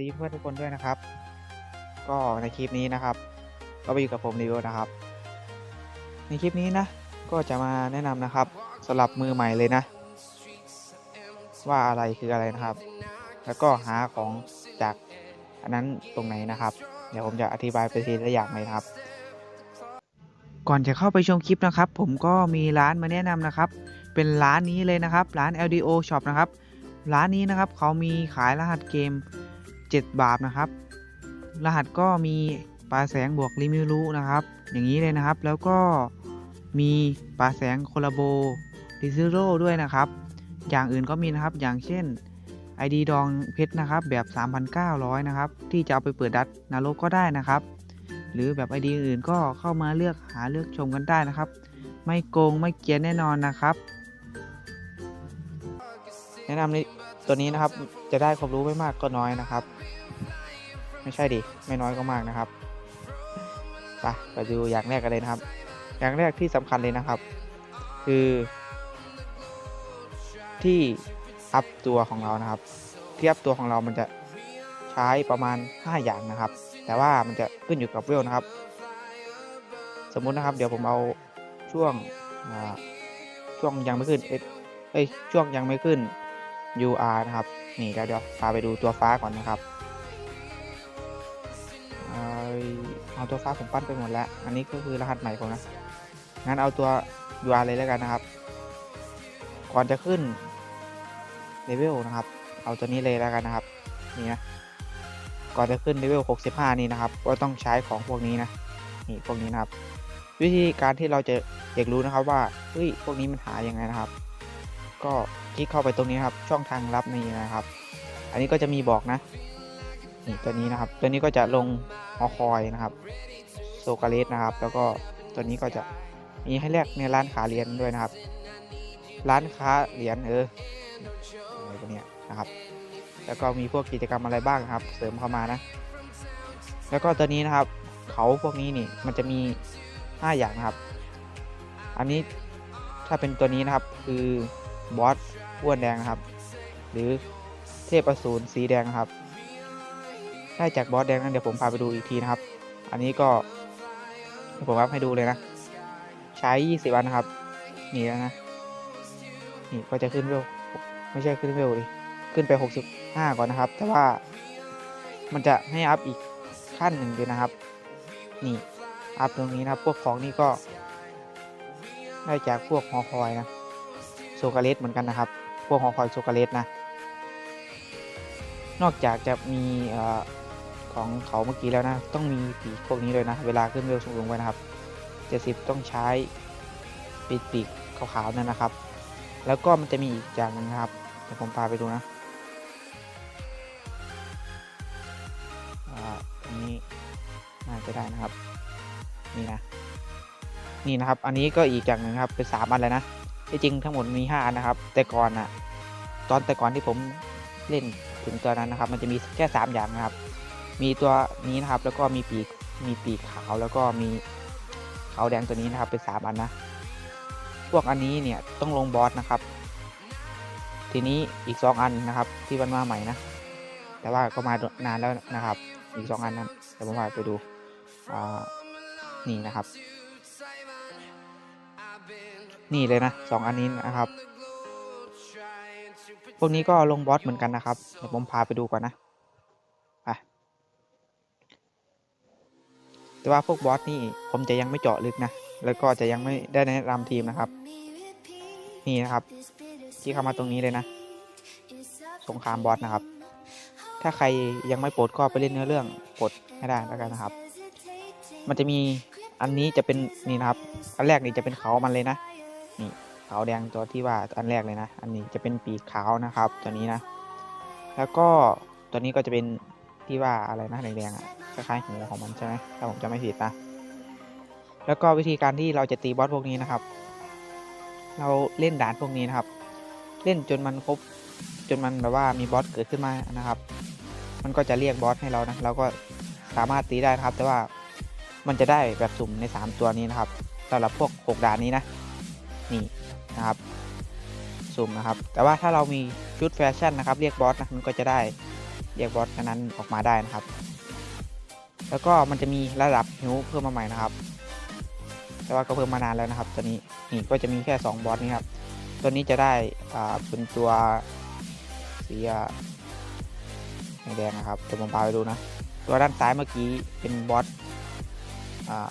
ดีเพื่อนทุกคนด้วยนะครับ ก็ในคลิปนี้นะครับ ก็ไปอยู่กับผมรีวิวนะครับ ในคลิปนี้นะ ก็จะมาแนะนำนะครับสำหรับมือใหม่เลยนะ ว่าอะไรคืออะไรนะครับ แล้วก็หาของจากอันนั้นตรงไหนนะครับ เดี๋ยวผมจะอธิบายไปทีละอย่างเลยครับ ก่อนจะเข้าไปชมคลิปนะครับ ผมก็มีร้านมาแนะนำนะครับ เป็นร้านนี้เลยนะครับ ร้าน LDO Shop นะครับ ร้านนี้นะครับเขามีขายรหัสเกม 7 บาทนะครับ รหัสก็มีปลาแสงบวกลิมิรุนะครับ อย่างนี้เลยนะครับ แล้วก็มีปลาแสงโคลาโบดิซิโร่ด้วยนะครับ อย่างอื่นก็มีนะครับ อย่างเช่น ID ดองเพชรนะครับ แบบ 3,900 นะครับ ที่จะเอาไปเปิดดัตนาโลก็ได้นะครับ หรือแบบ ID อื่นก็เข้ามาเลือกหาเลือกชมกันได้นะครับ ไม่โกงไม่เกียนแน่นอนนะครับ แนะนำในตัวนี้นะครับจะได้ความรู้ไม่มากก็น้อยนะครับ ไม่ใช่ดิไม่น้อยก็มากนะครับไปไปดูอย่างแรกกันเลยนะครับ อย่างแรกที่สำคัญเลยนะครับ คือ ที่อัพตัวของเรานะครับที่อัพตัวของเรามันจะใช้ประมาณ 5 อย่างนะครับ แต่ว่ามันจะขึ้นอยู่กับเวลนะครับ สมมุตินะครับ เดี๋ยวผมเอาช่วงช่วงยังไม่ขึ้นเเอ้ยช่วงยังไม่ขึ้น UR นะครับ นี่เดี๋ยวเดี๋ยวพาไปดูตัวฟ้าก่อนนะครับ เอาตัวฟ้าผมปั้นไปหมดแล้ว อันนี้ก็คือรหัสใหม่ผมนะ งั้นเอาตัว UR เลยแล้วกันนะครับ ก่อนจะขึ้นเลเวลนะครับ เอาตัวนี้เลยแล้วกันนะครับ นี่นะ ก่อนจะขึ้นเลเวล 65 นี่นะครับ ก็ต้องใช้ของพวกนี้นะ นี่พวกนี้นะครับ วิธีการที่เราจะอยากรู้นะครับว่า เฮ้ย พวกนี้มันหายังไงนะครับ ก็คลิกเข้าไปตรงนี้นครับ ช่องทางลับนี้นะครับ อันนี้ก็จะมีบอกนะ นี่ตัวนี้นะครับ ตัวนี้ก็จะลงฮอคอยนะครับโซกาเลสนะครับ แล้วก็ตัวนี้ก็จะมีให้แลกในร้านขาเหรียญด้วยนะครับ ร้านค้าเหรียญเอออะไรพวกนี้นะครับ แล้วก็มีพวกกิจกรรมอะไรบ้างครับ เสริมเข้ามานะ แล้วก็ตัวนี้นะครับ เขาพวกนี้นี่มันจะมี 5 อย่างนะครับ อันนี้ถ้าเป็นตัวนี้นะครับคือบอสอ้วนแดงนะครับ หรือเทพอสูรสีแดงนะครับ ได้จากบอสแดงนั้นเดี๋ยวผมพาไปดูอีกทีนะครับ อันนี้ก็ผมอัพให้ดูเลยนะ ใช้ 20 วันนะครับ นี่แล้วนะ นี่ก็จะขึ้นเวลไม่ใช่ขึ้นเวลดิขึ้นไป 65 ก่อนนะครับ แต่ว่ามันจะให้อัพอีกขั้นหนึ่งเลยนะครับ นี่อัพตรงนี้นะพวกของนี่ก็ ได้จากพวกฮอคอยนะโซกาเลสเหมือนกันนะครับ พวกฮอคอยโซกาเลสนะ นอกจากจะมี ของเขาเมื่อกี้แล้วนะ ต้องมีปีกพวกนี้เลยนะ เวลาขึ้นเวลสูงๆไปนะครับ 70 ต้องใช้ปีกปีกขาวๆนั่นนะครับ แล้วก็มันจะมีอีกอย่างหนึงนะครับเดี๋ยวผมพาไปดูนะอ่าตรงนี้น่าจะได้นะครับ นี่นะ นี่นะครับ อันนี้ก็อีกอย่างหนึ่งครับ เป็นสามอันแล้วนะที่จริงทั้งหมดมีห้าอันนะครับ แต่ก่อนอะตอนแต่ก่อนที่ผมเล่นถึงตัวนั้นนะครับ มันจะมีแค่สามอย่างนะครับ มีตัวนี้นะครับแล้วก็มีปีกมีปีกขาวแล้วก็มีขาวแดงตัวนี้นะครับเป็นสามอันนะ พวกอันนี้เนี่ยต้องลงบอสนะครับ ทีนี้อีกสองอันนะครับ ที่มันมาใหม่นะ แต่ว่าก็มานานแล้วนะครับ อีกสองอันนั้นเดี๋ยวผมพาไปดูอ่านี่นะครับ นี่เลยนะสองอันนี้นะครับพวกนี้ก็ลงบอสเหมือนกันนะครับเดี๋ยวผมพาไปดูก่อนนะไป แต่ว่าพวกบอสนี่ผมจะยังไม่เจาะลึกนะ แล้วก็จะยังไม่ได้แนะนำทีมนะครับ นี่นะครับ ที่เข้ามาตรงนี้เลยนะ สงครามบอสนะครับ ถ้าใครยังไม่ปลดก็ไปเล่นเนื้อเรื่องปลดให้ได้แล้วกันนะครับ มันจะมีอันนี้จะเป็นนี่นะครับ อันแรกนี่จะเป็นเขามันเลยนะ นี่ขาวแดงตัวที่ว่าอันแรกเลยนะ อันนี้จะเป็นปีกขาวนะครับ ตัวนี้นะ แล้วก็ตัวนี้ก็จะเป็นที่ว่าอะไรนะแดงๆอะ คล้ายๆหูของมันใช่ไหมถ้าผมจะไม่ผิดนะแล้วก็วิธีการที่เราจะตีบอสพวกนี้นะครับ เราเล่นด่านพวกนี้นะครับ เล่นจนมันครบจนมันแบบว่ามีบอสเกิดขึ้นมานะครับ มันก็จะเรียกบอสให้เรานะเราก็สามารถตีได้นะครับ แต่ว่ามันจะได้แบบสุ่มใน 3 ตัวนี้นะครับสำหรับพวก6ด่านนี้นะนี่นะครับ สุ่มนะครับ แต่ว่าถ้าเรามีชุดแฟชั่นนะครับ เรียกบอสนะมันก็จะได้เรียกบอสนั้นออกมาได้นะครับ แล้วก็มันจะมีระดับหิวเพิ่มมาใหม่นะครับ แต่ว่าก็เพิ่มมานานแล้วนะครับ ตัวนี้นี่ก็จะมีแค่ 2 บอสนี้ครับ ตัวนี้จะได้อ่าเป็นตัวสีแดงนะครับเดี๋ยวผมพาไปดูนะ ตัวด้านซ้ายเมื่อกี้เป็นบอสอ่า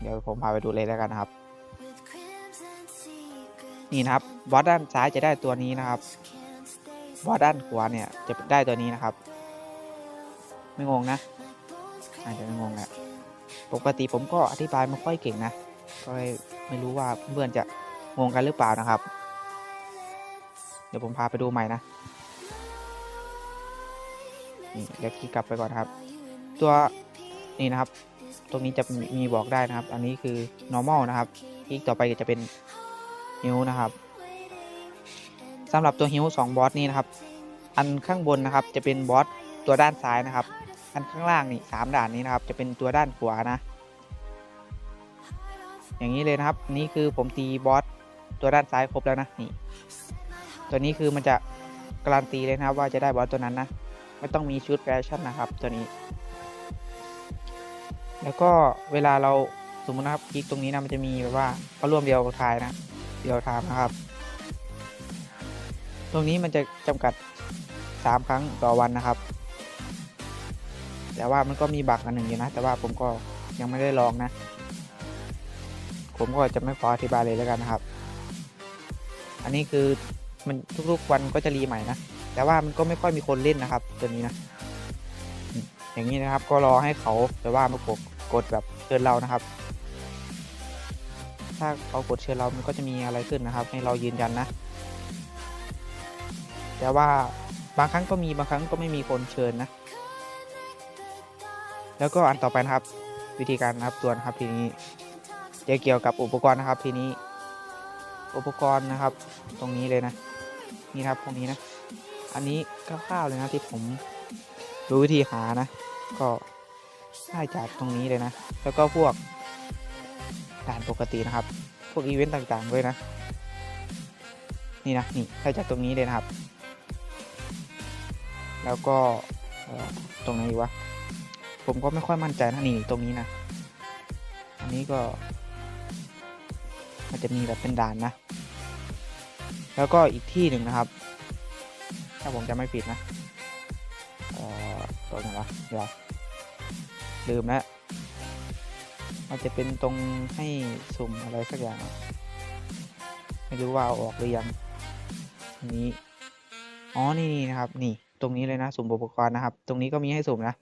เดี๋ยวผมพาไปดูเลยแล้วกันนะครับนี่นะครับบอสด้านซ้ายจะได้ตัวนี้นะครับบอสด้านขวาเนี่ยจะได้ตัวนี้นะครับ ไม่งงนะ อาจจะงงแหละปกติผมก็อธิบายไม่ค่อยเก่งนะก็เลยไม่รู้ว่าเพื่อนจะงงกันหรือเปล่านะครับ เดี๋ยวผมพาไปดูใหม่นะนี่เดี๋ยวคลิกกลับไปก่อนครับ ตัวนี่นะครับ ตรงนี้จะมีบอกได้นะครับ อันนี้คือ normal นะครับคลิกต่อไปจะเป็นฮิวนะครับสำหรับตัวฮิวสองบอสนี้นะครับ อันข้างบนนะครับจะเป็นบอสตัวด้านซ้ายนะครับ อันข้างล่างนี่สามด่านนี้นะครับ จะเป็นตัวด้านขวานะ อย่างนี้เลยนะครับ นี่คือผมตีบอสตัวด้านซ้ายครบแล้วนะนี่ ตัวนี้คือมันจะการันตีเลยนะครับว่าจะได้บอสตัวนั้นนะ ไม่ต้องมีชุดแฟชั่นนะครับ ตัวนี้ แล้วก็เวลาเราสมมตินะครับคลิกตรงนี้นะมันจะมีแบบว่าเขาร่วมเดียวทายนะเดียวทามนะครับ ตรงนี้มันจะจำกัด 3 ครั้งต่อวันนะครับ แต่ว่ามันก็มีบักอันหนึ่งอยู่นะ แต่ว่าผมก็ยังไม่ได้ลองนะ ผมก็จะไม่ขออธิบายเลยแล้วกันนะครับ อันนี้คือมันทุกๆวันก็จะรีใหม่นะ แต่ว่ามันก็ไม่ค่อยมีคนเล่นนะครับตัวนี้นะ อย่างนี้นะครับก็รอให้เขาแต่ว่ามากดกดแบบเชิญเรานะครับ ถ้าเขากดเชิญเรามันก็จะมีอะไรขึ้นนะครับ ให้เรายืนยันนะ แต่ว่าบางครั้งก็มีบางครั้งก็ไม่มีคนเชิญนะ แล้วก็อันต่อไปนะครับ วิธีการนับตัวนะครับทีนี้จะเกี่ยวกับอุปกรณ์นะครับทีนี้ อุปกรณ์นะครับ ตรงนี้เลยนะนี่ครับตรงนี้นะ อันนี้คร่าวๆเลยนะที่ผมรู้วิธีหานะ ก็ได้จากตรงนี้เลยนะ แล้วก็พวกด่านปกตินะครับ พวกอีเวนต์ต่างๆด้วยนะ นี่นะนี่ใช้จากตรงนี้เลยนะครับ แล้วก็ตรงไหนวะ ผมก็ไม่ค่อยมั่นใจนะนี่ตรงนี้นะ อันนี้ก็ มันจะมีแบบเป็นด่านนะ แล้วก็อีกที่หนึ่งนะครับ ถ้าผมจะไม่ผิดนะเอ่อตัวไหนวะเดี๋ยวลืมแล้วมันจะเป็นตรงให้สุ่มอะไรสักอย่าง ไม่รู้ว่าออกหรือยังอันนี้ อ๋อ นี่นะครับ นี่ ตรงนี้เลยนะ สุ่มอุปกรณ์นะครับ ตรงนี้ก็มีให้สุ่มนะ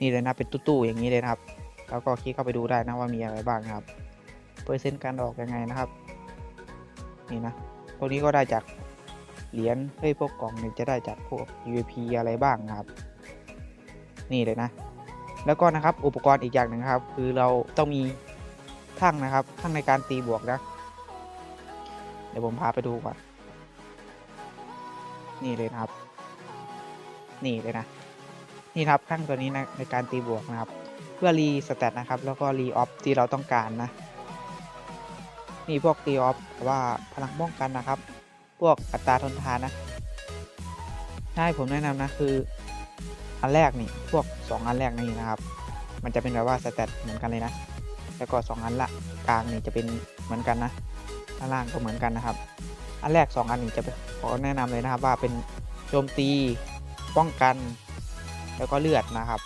นี่เลยนะเป็นตู้ๆอย่างนี้เลยนะครับ แล้วก็คลิกเข้าไปดูได้นะว่ามีอะไรบ้างครับ เปอร์เซ็นต์การออกยังไงนะครับ นี่นะพวกนี้ก็ได้จากเหรียญเฮ้ยพวกกล่องเนี่ยจะได้จากพวก UAP อะไรบ้างครับ นี่เลยนะ แล้วก็นะครับอุปกรณ์อีกอย่างหนึ่งครับ คือเราต้องมีทั้งนะครับทั้งในการตีบวกนะ เดี๋ยวผมพาไปดูก่อน นี่เลยนะครับ นี่เลยนะ นี่ครับทั้งตัวนี้นะในการตีบวกนะครับ เพื่อรีสเตตนะครับ แล้วก็รีออฟที่เราต้องการนะนี่พวกตีออฟว่าพลังป้องกันนะครับ พวกอัตราทนทานนะใช่ผมแนะนำนะคือ อันแรกนี่พวก 2 อันแรกนี่นะครับ มันจะเป็นแบบว่าสเตตเหมือนกันเลยนะแล้วก็ 2 อันละกลางนี่จะเป็นเหมือนกันนะข้างล่างก็เหมือนกันนะครับ อันแรก 2 อันนี้จะขอแนะนำเลยนะครับว่าเป็นโจมตีป้องกัน แล้วก็เลือดนะครับ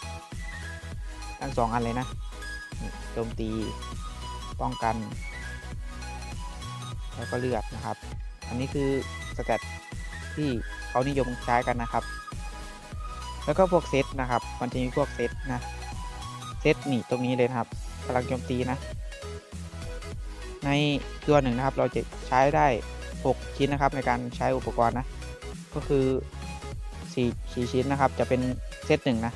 ทั้งสองอันเลยนะโจมตีป้องกัน แล้วก็เลือดนะครับ อันนี้คือสเตตที่เขานิยมใช้กันนะครับ แล้วก็พวกเซตนะครับ มันจะมีพวกเซตนะเซตนี่ตรงนี้เลยนะครับพลังโจมตีนะ ในตัวหนึ่งนะครับ เราจะใช้ได้ 6 ชิ้นนะครับในการใช้อุปกรณ์นะ ก็คือ4 4ชิ้นนะครับ จะเป็น เซตหนึ่งนะ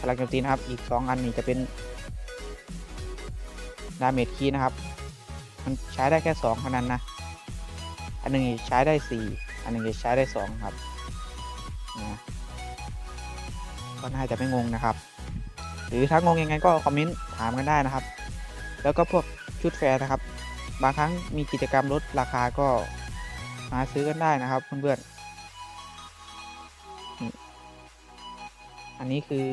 พลังโจมตีนะครับ อีก 2 อันนี้จะเป็นดาเมจคีนะครับ มันใช้ได้แค่2เท่านั้นนะ อันหนึ่งใช้ได้ 4 อันหนึ่งใช้ได้ 2 ครับนะก็น่าจะไม่งงนะครับ หรือถ้างงยังไงก็คอมเมนต์ถามกันได้นะครับ แล้วก็พวกชุดแฟร์นะครับ บางครั้งมีกิจกรรมลดราคาก็มาซื้อกันได้นะครับเพื่อนๆ อันนี้คือ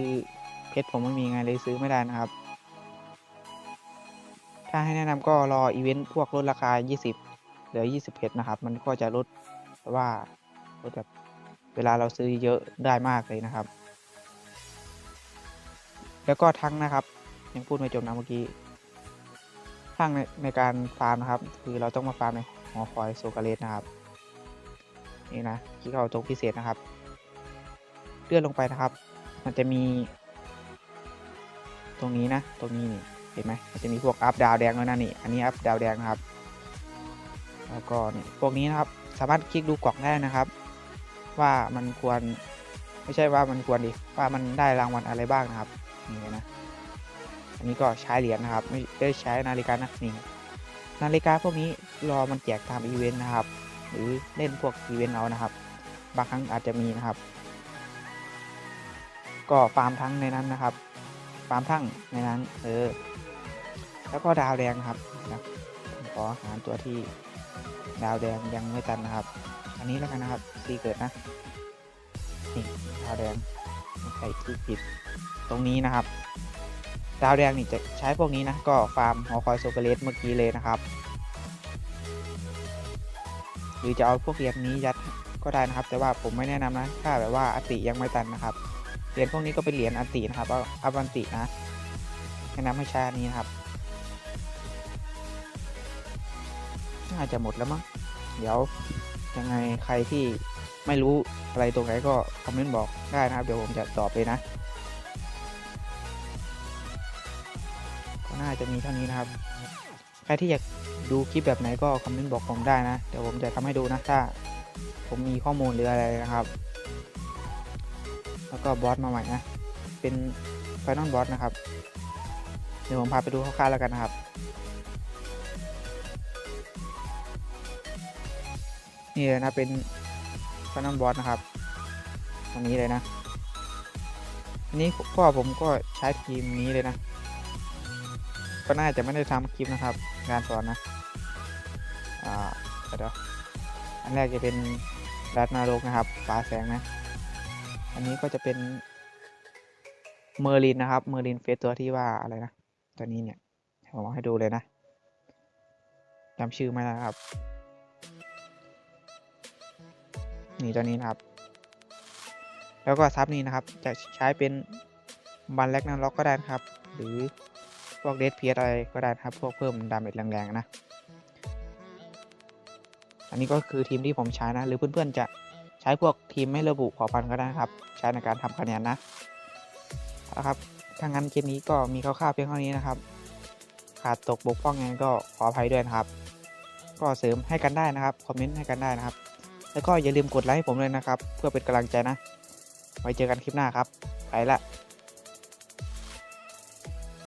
เพชรผมไม่มีไงเลยซื้อไม่ได้นะครับ ถ้าให้แนะนำก็รออีเวนต์พวกลดราคา 20 เหลือ 20 เพชรนะครับ มันก็จะลดแต่ว่าลดแบบเวลาเราซื้อเยอะได้มากเลยนะครับ แล้วก็ทั้งนะครับยังพูดไม่จบนะเมื่อกี้ทั้งในในการฟาร์มนะครับ คือเราต้องมาฟาร์มในหอคอยโซกาเลสนะครับนี่นะที่เขาตรงพิเศษนะครับ เลื่อนลงไปนะครับ มันจะมี ตรงนี้นะ ตรงนี้นี่ เห็นไหมมันจะมีพวกอัพดาวแดงด้วยนะนี่ อันนี้อัพดาวแดงนะครับ แล้วก็นี่พวกนี้นะครับ สามารถคลิกดูกล่องได้นะครับ ว่ามันควร ไม่ใช่ว่ามันควรดิ ว่ามันได้รางวัลอะไรบ้างนะครับ นี่นะ อันนี้ก็ใช้เหรียญนะครับ ไม่ได้ใช้นาฬิกานะนี่ นาฬิกาพวกนี้รอมันแจกตามอีเวนต์นะครับ หรือเล่นพวกอีเวนต์เอานะครับ บางครั้งอาจจะมีนะครับ ก็ฟาร์มทั้งในนั้นนะครับฟาร์มทั้งในนั้นเออแล้วก็ดาวแดงครับนะขอหารตัวที่ดาวแดงยังไม่ตันนะครับ อันนี้แล้วกันนะครับซีเกิดนะนี่ดาวแดงใส่ที่ผิดตรงนี้นะครับ ดาวแดงนี่จะใช้พวกนี้นะก็ฟาร์มหอคอยโซเกเลสเมื่อกี้เลยนะครับ หรือจะเอาพวกเหรียญนี้ยัดก็ได้นะครับ แต่ว่าผมไม่แนะนำนะถ้าแบบว่าอติยังไม่ตันนะครับ เหรียญพวกนี้ก็เป็นเหรียญอันตินะครับอาอัพอันตินะแนะนำให้ช้อันนี้นะครับ น่าจะหมดแล้วมั้ง เดี๋ยวยังไงใครที่ไม่รู้อะไรตรงไหนก็คอมเมนต์บอกได้นะครับ เดี๋ยวผมจะตอบเลยนะ ก็น่าจะมีเท่านี้นะครับ ใครที่อยากดูคลิปแบบไหนก็คอมเมนต์บอกผมได้นะ เดี๋ยวผมจะทำให้ดูนะ ถ้าผมมีข้อมูลหรืออะไรนะครับ แล้วก็บอสมาใหม่นะ เป็นไฟนอลบอสนะครับ เดี๋ยวผมพาไปดูคร่าวๆแล้วกันนะครับนี่เลยนะเป็นไฟนอลบอสนะครับตรงนี้เลยนะอันนี้ก็ผมก็ใช้ทีมนี้เลยนะ ก็น่าจะไม่ได้ทำคลิปนะครับการสอนนะอ่าเดี๋ยวอันแรกจะเป็นรัดนารกนะครับฟ้าแสงนะ อันนี้ก็จะเป็นเมอร์ลินนะครับ เมอร์ลินเฟสตัวที่ว่าอะไรนะ ตัวนี้เนี่ยผมเอาให้ดูเลยนะจำชื่อไม่ได้ครับ นี่ตัวนี้นะครับ แล้วก็ซับนี้นะครับ จะใช้เป็นบันแลกนันล็อกก็ได้นะครับ หรือพวกเดดเพียอะไรก็ได้ครับ พวกเพิ่มดาเมจแรงๆนะ อันนี้ก็คือทีมที่ผมใช้นะ หรือเพื่อนๆจะ ช้พวกทีมไม่ระบุเผ่าพันธุ์ก็ได้นะครับ ใช้ในการทำคะแนนนะนะครับถ้างั้นคลิปนี้ก็มีคร่าวๆเพียงเท่านี้นะครับ ขาดตกบกพร่องยังไงก็ขออภัยด้วยนะครับ ก็เสริมให้กันได้นะครับ คอมเมนต์ให้กันได้นะครับ แล้วก็อย่าลืมกดไลค์ให้ผมเลยนะครับ เพื่อเป็นกำลังใจนะ ไว้เจอกันคลิปหน้าครับ ไปละ